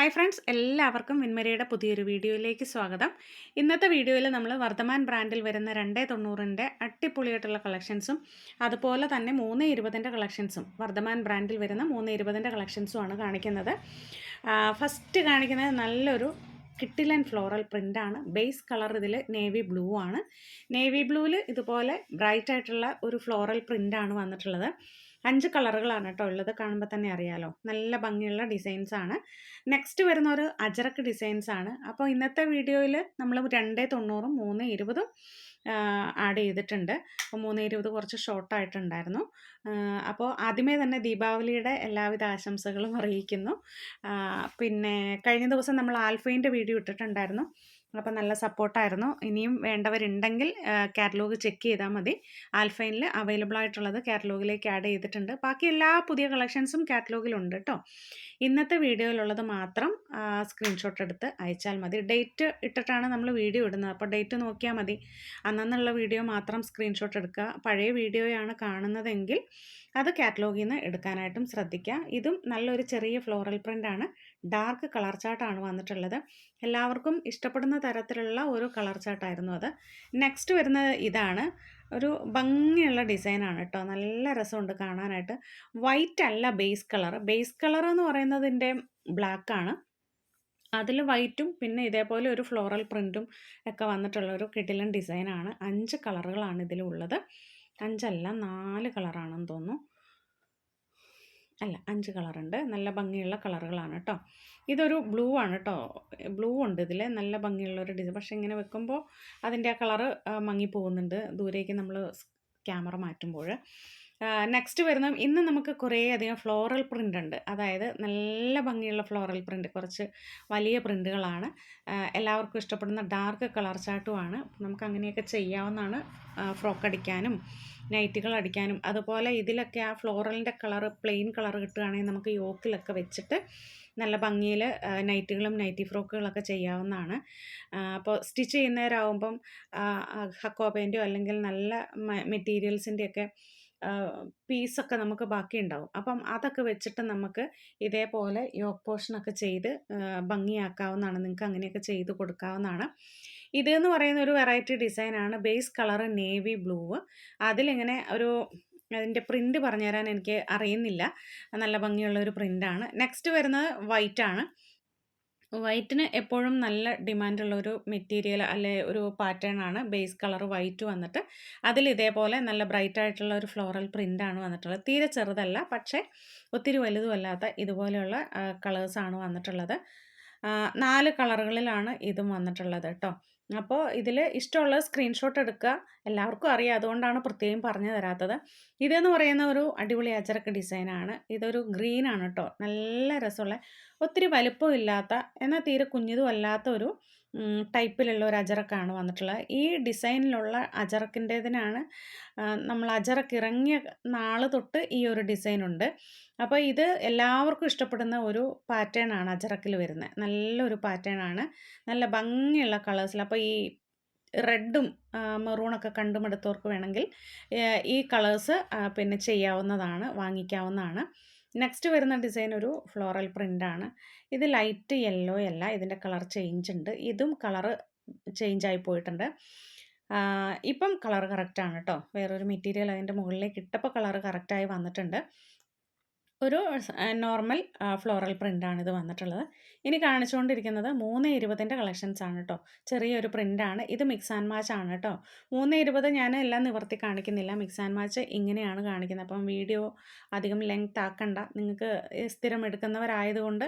Hi friends എല്ലാവർക്കും വിൻമരിയുടെ പുതിയൊരു വീഡിയോയിലേക്ക് സ്വാഗതം. ഇന്നത്തെ വീഡിയോയിൽ നമ്മൾ വർദ്ധമാൻ ബ്രാൻഡിൽ വരുന്ന രണ്ടേ തൊണ്ണൂറിന്റെ അട്ടിപ്പൊളിയായിട്ടുള്ള കളക്ഷൻസും അതുപോലെ തന്നെ മൂന്ന് ഇരുപതിന്റെ കളക്ഷൻസും വർദ്ധമാൻ ബ്രാൻഡിൽ വരുന്ന മൂന്ന് ഇരുപതിന്റെ കളക്ഷൻസുമാണ് കാണിക്കുന്നത്. ഫസ്റ്റ് കാണിക്കുന്നത് നല്ലൊരു കിട്ടിലൻ ഫ്ലോറൽ പ്രിന്റാണ്. ബേസ് കളർ ഇതിൽ നേവി ബ്ലൂ ആണ്. നേവി ബ്ലൂവിൽ ഇതുപോലെ ബ്രൈറ്റ് ആയിട്ടുള്ള ഒരു ഫ്ലോറൽ പ്രിന്റാണ് വന്നിട്ടുള്ളത്. അഞ്ച് കളറുകളാണ് കേട്ടോ ഉള്ളത് കാണുമ്പോൾ തന്നെ അറിയാലോ. നല്ല ഭംഗിയുള്ള ഡിസൈൻസ് ആണ്. നെക്സ്റ്റ് വരുന്ന ഒരു അജറക്ക് ഡിസൈൻസ് ആണ്. അപ്പോൾ ഇന്നത്തെ വീഡിയോയിൽ നമ്മൾ രണ്ടേ തൊണ്ണൂറും മൂന്ന് ഇരുപതും ആഡ് ചെയ്തിട്ടുണ്ട്. അപ്പോൾ മൂന്ന് ഇരുപത് കുറച്ച് ഷോർട്ടായിട്ടുണ്ടായിരുന്നു അപ്പോൾ ആദ്യമേ തന്നെ ദീപാവലിയുടെ എല്ലാവിധ ആശംസകളും അറിയിക്കുന്നു. പിന്നെ കഴിഞ്ഞ ദിവസം നമ്മൾ ആൽഫൈന്റെ വീഡിയോ ഇട്ടിട്ടുണ്ടായിരുന്നു. അപ്പോൾ നല്ല സപ്പോർട്ടായിരുന്നു. ഇനിയും വേണ്ടവരുണ്ടെങ്കിൽ കാറ്റലോഗ് ചെക്ക് ചെയ്താൽ മതി. ആൽഫൈനിൽ അവൈലബിൾ ആയിട്ടുള്ളത് കാറ്റലോഗിലേക്ക് ആഡ് ചെയ്തിട്ടുണ്ട്. ബാക്കി എല്ലാ പുതിയ കളക്ഷൻസും കാറ്റലോഗിലുണ്ട് കേട്ടോ ഇന്നത്തെ വീഡിയോയിലുള്ളത് മാത്രം സ്ക്രീൻഷോട്ട് എടുത്ത് അയച്ചാൽ മതി. ഡേറ്റ് ഇട്ടിട്ടാണ് നമ്മൾ വീഡിയോ ഇടുന്നത്. അപ്പോൾ ഡേറ്റ് നോക്കിയാൽ മതി. അന്നുള്ള വീഡിയോ മാത്രം സ്ക്രീൻഷോട്ട് എടുക്കുക. പഴയ വീഡിയോയാണ് കാണുന്നതെങ്കിൽ അത് കാറ്റലോഗിൽ നിന്ന് എടുക്കാനായിട്ടും ശ്രദ്ധിക്കുക. ഇതും നല്ലൊരു ചെറിയ ഫ്ലോറൽ പ്രിന്റാണ് ഡാർക്ക് കളർ ചാർട്ടാണ് വന്നിട്ടുള്ളത്. എല്ലാവർക്കും ഇഷ്ടപ്പെടുന്ന തരത്തിലുള്ള ഒരു കളർ ചാർട്ടായിരുന്നു അത്. നെക്സ്റ്റ് വരുന്നത് ഇതാണ്. ഒരു ഭംഗിയുള്ള ഡിസൈനാണ് കേട്ടോ. നല്ല രസമുണ്ട് കാണാനായിട്ട്. വൈറ്റ് അല്ല ബേസ് കളർ ബേസ് കളർ എന്ന് പറയുന്നതിന്റെ ബ്ലാക്കാണ് അതിൽ വൈറ്റും പിന്നെ ഇതേപോലെ ഒരു ഫ്ലോറൽ പ്രിന്റും ഒക്കെ വന്നിട്ടുള്ള ഒരു കിടിലൻ ഡിസൈനാണ്. അഞ്ച് കളറുകളാണ് ഇതിലുള്ളത്. അഞ്ചല്ല നാല് കളറാണെന്ന് തോന്നുന്നു. അല്ല അഞ്ച് കളറുണ്ട്. നല്ല ഭംഗിയുള്ള കളറുകളാണ് കേട്ടോ ഇതൊരു ബ്ലൂ ആണ് കേട്ടോ ബ്ലൂ ഉണ്ട് ഇതിൽ നല്ല ഭംഗിയുള്ള ഒരു ഡിസൈൻ. പക്ഷേ ഇങ്ങനെ വെക്കുമ്പോൾ അതിന്റെ ആ കളറ് മങ്ങി പോകുന്നുണ്ട് ദൂരേക്ക് നമ്മൾ ക്യാമറ മാറ്റുമ്പോൾ നെക്സ്റ്റ് വരുന്ന ഇന്ന് നമുക്ക് കുറേയധികം ഫ്ലോറൽ പ്രിന്റ് ഉണ്ട്. അതായത് നല്ല ഭംഗിയുള്ള ഫ്ലോറൽ പ്രിന്റ് കുറച്ച് വലിയ പ്രിന്റുകളാണ് എല്ലാവർക്കും ഇഷ്ടപ്പെടുന്ന ഡാർക്ക് കളർ ചാട്ടുമാണ് നമുക്ക് അങ്ങനെയൊക്കെ ചെയ്യാവുന്നതാണ്. ഫ്രോക്ക് അടിക്കാനും നൈറ്റുകൾ അടിക്കാനും. അതുപോലെ ഇതിലൊക്കെ ആ ഫ്ലോറലിന്റെ കളർ പ്ലെയിൻ കളർ കിട്ടുകയാണെങ്കിൽ നമുക്ക് യോക്കിലൊക്കെ വെച്ചിട്ട് നല്ല ഭംഗിയിൽ നൈറ്റുകളും നൈറ്റി ഫ്രോക്കുകളൊക്കെ ചെയ്യാവുന്നതാണ്. അപ്പോൾ സ്റ്റിച്ച് ചെയ്യുന്നവരാകുമ്പം ഹക്കോ പെയിന്റോ അല്ലെങ്കിൽ നല്ല മെറ്റീരിയൽസിന്റെയൊക്കെ പീസൊക്കെ നമുക്ക് ബാക്കി ഉണ്ടാവും അപ്പം അതൊക്കെ വെച്ചിട്ട് നമുക്ക് ഇതേപോലെ യോക്ക് പോർഷനൊക്കെ ചെയ്ത് ഭംഗിയാക്കാവുന്നതാണ്. നിങ്ങൾക്ക് അങ്ങനെയൊക്കെ ചെയ്ത് കൊടുക്കാവുന്നതാണ്. ഇതെന്ന് പറയുന്ന ഒരു വെറൈറ്റി ഡിസൈനാണ്. Base colour navy blue. അതിലിങ്ങനെ ഒരു അതിന്റെ പ്രിന്റ് പറഞ്ഞുതരാൻ എനിക്ക് അറിയുന്നില്ല. നല്ല ഭംഗിയുള്ള ഒരു പ്രിന്റാണ് നെക്സ്റ്റ് വരുന്നത് വൈറ്റ് ആണ് വൈറ്റിന് എപ്പോഴും നല്ല ഡിമാൻഡുള്ള ഒരു മെറ്റീരിയൽ അല്ലെ ഒരു പാറ്റേൺ ആണ്. ബേസ് കളർ വൈറ്റ് വന്നിട്ട് അതിൽ ഇതേപോലെ നല്ല ബ്രൈറ്റ് ആയിട്ടുള്ള ഒരു ഫ്ലോറൽ പ്രിന്റാണ് വന്നിട്ടുള്ളത്. തീരെ ചെറുതല്ല പക്ഷേ ഒത്തിരി വലുതുമല്ലാത്ത ഇതുപോലെയുള്ള കളേഴ്സാണ് വന്നിട്ടുള്ളത്. നാല് കളറുകളിലാണ് ഇതും വന്നിട്ടുള്ളത് കേട്ടോ. അപ്പോൾ ഇതിൽ ഇഷ്ടമുള്ള സ്ക്രീൻഷോട്ട് എടുക്കുക. എല്ലാവർക്കും അറിയാം അതുകൊണ്ടാണ് പ്രത്യേകം പറഞ്ഞു തരാത്തത്. ഇതെന്ന് പറയുന്ന ഒരു അടിപൊളി അച്ചരക്ക് ഡിസൈനാണ്. ഇതൊരു ഗ്രീൻ ആണ് കേട്ടോ. നല്ല രസമുള്ള ഒത്തിരി വലുപ്പമില്ലാത്ത എന്നാൽ തീരെ കുഞ്ഞതും അല്ലാത്ത ഒരു ടൈപ്പിലുള്ള ഒരു അജറക്കാണ് വന്നിട്ടുള്ളത്. ഈ ഡിസൈനിലുള്ള അജറക്കിന്റേതിനാണ് നമ്മൾ അജറക്ക് ഇറങ്ങിയ നാൾ തൊട്ട് ഈ ഒരു ഡിസൈനുണ്ട്. അപ്പോൾ ഇത് എല്ലാവർക്കും ഇഷ്ടപ്പെടുന്ന ഒരു പാറ്റേൺ ആണ് അജറക്കിൽ വരുന്നത്. നല്ലൊരു പാറ്റേൺ ആണ്. നല്ല ഭംഗിയുള്ള കളേഴ്സിൽ അപ്പോൾ ഈ റെഡും മെറൂണൊക്കെ കണ്ടുമെടുത്തവർക്ക് വേണമെങ്കിൽ ഈ കളേഴ്സ് പിന്നെ ചെയ്യാവുന്നതാണ് വാങ്ങിക്കാവുന്നതാണ്. നെക്സ്റ്റ് വരുന്ന ഡിസൈൻ ഒരു ഫ്ലോറൽ പ്രിന്റാണ് ഇത് ലൈറ്റ് യെല്ലോ അല്ല ഇതിന്റെ കളർ ചേഞ്ച് ഉണ്ട്. ഇതും കളറ് ആയി പോയിട്ടുണ്ട്. ഇപ്പം കളർ കറക്റ്റാണ് കേട്ടോ വേറൊരു മെറ്റീരിയൽ അതിന്റെ മുകളിലേക്ക് ഇട്ടപ്പോൾ കളർ കറക്റ്റായി വന്നിട്ടുണ്ട്. ഒരു നോർമൽ ഫ്ലോറൽ പ്രിന്റാണ് ഇത് വന്നിട്ടുള്ളത്. ഇനി കാണിച്ചുകൊണ്ടിരിക്കുന്നത് മൂന്ന് ഇരുപതിന്റെ കളക്ഷൻസ് ആണ് കേട്ടോ ചെറിയൊരു പ്രിന്റാണ് ഇത് മിക്സ് ആൻഡ് മാച്ച് ആണ് കേട്ടോ മൂന്ന് ഇരുപത് ഞാൻ എല്ലാം നിവർത്തി കാണിക്കുന്നില്ല. മിക്സ് ആൻഡ് മാച്ച് ഇങ്ങനെയാണ് കാണിക്കുന്നത്. അപ്പം വീഡിയോ അധികം ലെങ്ത് ആക്കണ്ട. നിങ്ങൾക്ക് സ്ഥിരം എടുക്കുന്നവരായതുകൊണ്ട്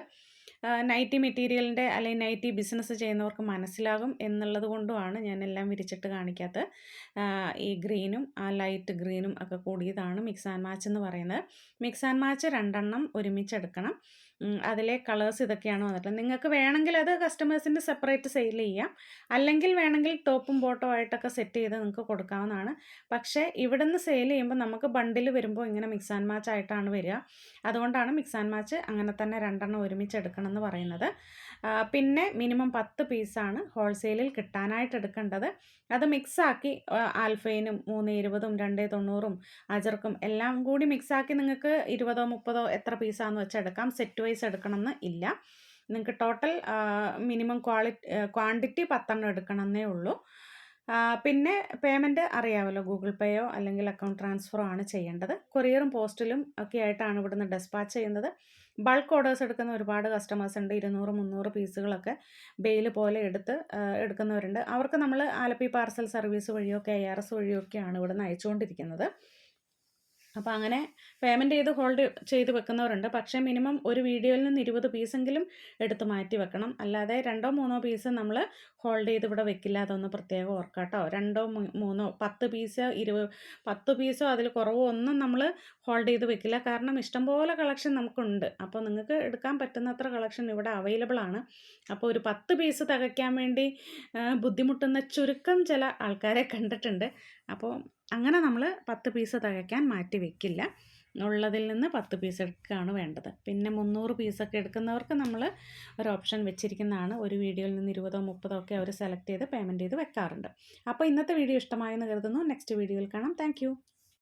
നൈറ്റി മെറ്റീരിയലിന്റെ അല്ലെങ്കിൽ നൈറ്റി ബിസിനസ് ചെയ്യുന്നവർക്ക് മനസ്സിലാകും എന്നുള്ളത് കൊണ്ടുമാണ് ഞാൻ എല്ലാം വിരിച്ചിട്ട് കാണിക്കാത്ത ഈ ഗ്രീനും ആ ലൈറ്റ് ഗ്രീനും ഒക്കെ കൂടിയതാണ് മിക്സ് ആൻഡ് മാച്ച് എന്ന് പറയുന്നത്. മിക്സ് ആൻഡ് മാച്ച് രണ്ടെണ്ണം ഒരുമിച്ചെടുക്കണം. അതിലെ കളേഴ്സ് ഇതൊക്കെയാണ് വന്നിട്ടുള്ളത് നിങ്ങൾക്ക് വേണമെങ്കിൽ അത് കസ്റ്റമേഴ്സിന്റെ സെപ്പറേറ്റ് സെയിൽ ചെയ്യാം. അല്ലെങ്കിൽ വേണമെങ്കിൽ ടോപ്പും ബോട്ടോ ആയിട്ടൊക്കെ സെറ്റ് ചെയ്ത് നിങ്ങൾക്ക് കൊടുക്കാവുന്നതാണ്. പക്ഷേ ഇവിടെ നിന്ന് സെയിൽ ചെയ്യുമ്പോൾ നമുക്ക് ബണ്ടിൽ വരുമ്പോൾ ഇങ്ങനെ മിക്സ് ആൻഡ് മാച്ച് ആയിട്ടാണ് വരിക. അതുകൊണ്ടാണ് മിക്സ് ആൻഡ് മാച്ച് അങ്ങനെ തന്നെ രണ്ടെണ്ണം ഒരുമിച്ച് എടുക്കണമെന്ന് പറയുന്നത്. പിന്നെ മിനിമം പത്ത് പീസാണ് ഹോൾസെയിലിൽ കിട്ടാനായിട്ട് എടുക്കേണ്ടത്. അത് മിക്സാക്കി ആൽഫൈനും മൂന്ന് ഇരുപതും രണ്ട് തൊണ്ണൂറും അജർക്കും എല്ലാം കൂടി മിക്സാക്കി നിങ്ങൾക്ക് ഇരുപതോ മുപ്പതോ എത്ര പീസാന്ന് വെച്ചാൽ എടുക്കാം. സെറ്റ് വൈസ് എടുക്കണമെന്ന് ഇല്ല. നിങ്ങൾക്ക് ടോട്ടൽ മിനിമം ക്വാളി ക്വാണ്ടിറ്റി പത്തെണ്ണം എടുക്കണമെന്നേ ഉള്ളൂ. പിന്നെ പേയ്മെന്റ് അറിയാമല്ലോ ഗൂഗിൾ പേയോ അല്ലെങ്കിൽ അക്കൗണ്ട് ട്രാൻസ്ഫറോ ആണ് ചെയ്യേണ്ടത്. കൊറിയറും പോസ്റ്റിലും ഒക്കെ ആയിട്ടാണ് ഇവിടുന്ന് ഡെസ്പാച്ച് ചെയ്യുന്നത്. ബൾക്ക് ഓർഡേഴ്സ് എടുക്കുന്ന ഒരുപാട് കസ്റ്റമേഴ്സ് ഉണ്ട്. ഇരുന്നൂറ് മുന്നൂറ് പീസുകളൊക്കെ ബെയിൽ പോലെ എടുത്ത് എടുക്കുന്നവരുണ്ട്. അവർക്ക് നമ്മൾ ആലപ്പി പാർസൽ സർവീസ് വഴിയോ കെ ആർ എസ് വഴിയോ ഒക്കെയാണ് ഇവിടുന്ന് അയച്ചുകൊണ്ടിരിക്കുന്നത്. അപ്പോൾ അങ്ങനെ പേയ്മെന്റ് ചെയ്ത് ഹോൾഡ് ചെയ്ത് വെക്കുന്നവരുണ്ട്. പക്ഷേ മിനിമം ഒരു വീഡിയോയിൽ നിന്ന് ഇരുപത് പീസെങ്കിലും എടുത്ത് മാറ്റി വെക്കണം. അല്ലാതെ രണ്ടോ മൂന്നോ പീസ് നമ്മൾ ഹോൾഡ് ചെയ്ത് ഇവിടെ വെക്കില്ല. അതൊന്ന് പ്രത്യേകം ഓർക്കാട്ടോ രണ്ടോ മൂന്നോ പത്ത് പീസ് ഇരുപത് പത്ത് പീസോ അതിൽ കുറവോ ഒന്നും നമ്മൾ ഹോൾഡ് ചെയ്ത് വെക്കില്ല. കാരണം ഇഷ്ടംപോലെ കളക്ഷൻ നമുക്കുണ്ട്. അപ്പോൾ നിങ്ങൾക്ക് എടുക്കാൻ പറ്റുന്നത്ര കളക്ഷൻ ഇവിടെ അവൈലബിൾ ആണ്. അപ്പോൾ ഒരു പത്ത് പീസ് തികയ്ക്കാൻ വേണ്ടി ബുദ്ധിമുട്ടുന്ന ചുരുക്കം ചില ആൾക്കാരെ കണ്ടിട്ടുണ്ട്. അപ്പോൾ അങ്ങനെ നമ്മൾ പത്ത് പീസ് തികയ്ക്കാൻ മാറ്റി വെക്കില്ല. ഉള്ളതിൽ നിന്ന് പത്ത് പീസ് എടുക്കുകയാണ് വേണ്ടത്. പിന്നെ മുന്നൂറ് പീസൊക്കെ എടുക്കുന്നവർക്ക് നമ്മൾ ഒരു ഓപ്ഷൻ വെച്ചിരിക്കുന്നതാണ്. ഒരു വീഡിയോയിൽ നിന്ന് ഇരുപതോ മുപ്പതോ ഒക്കെ അവർ സെലക്ട് ചെയ്ത് പേയ്മെന്റ് ചെയ്ത് വെക്കാറുണ്ട്. അപ്പോൾ ഇന്നത്തെ വീഡിയോ ഇഷ്ടമായെന്ന് കരുതുന്നു. നെക്സ്റ്റ് വീഡിയോയിൽ കാണാം. താങ്ക്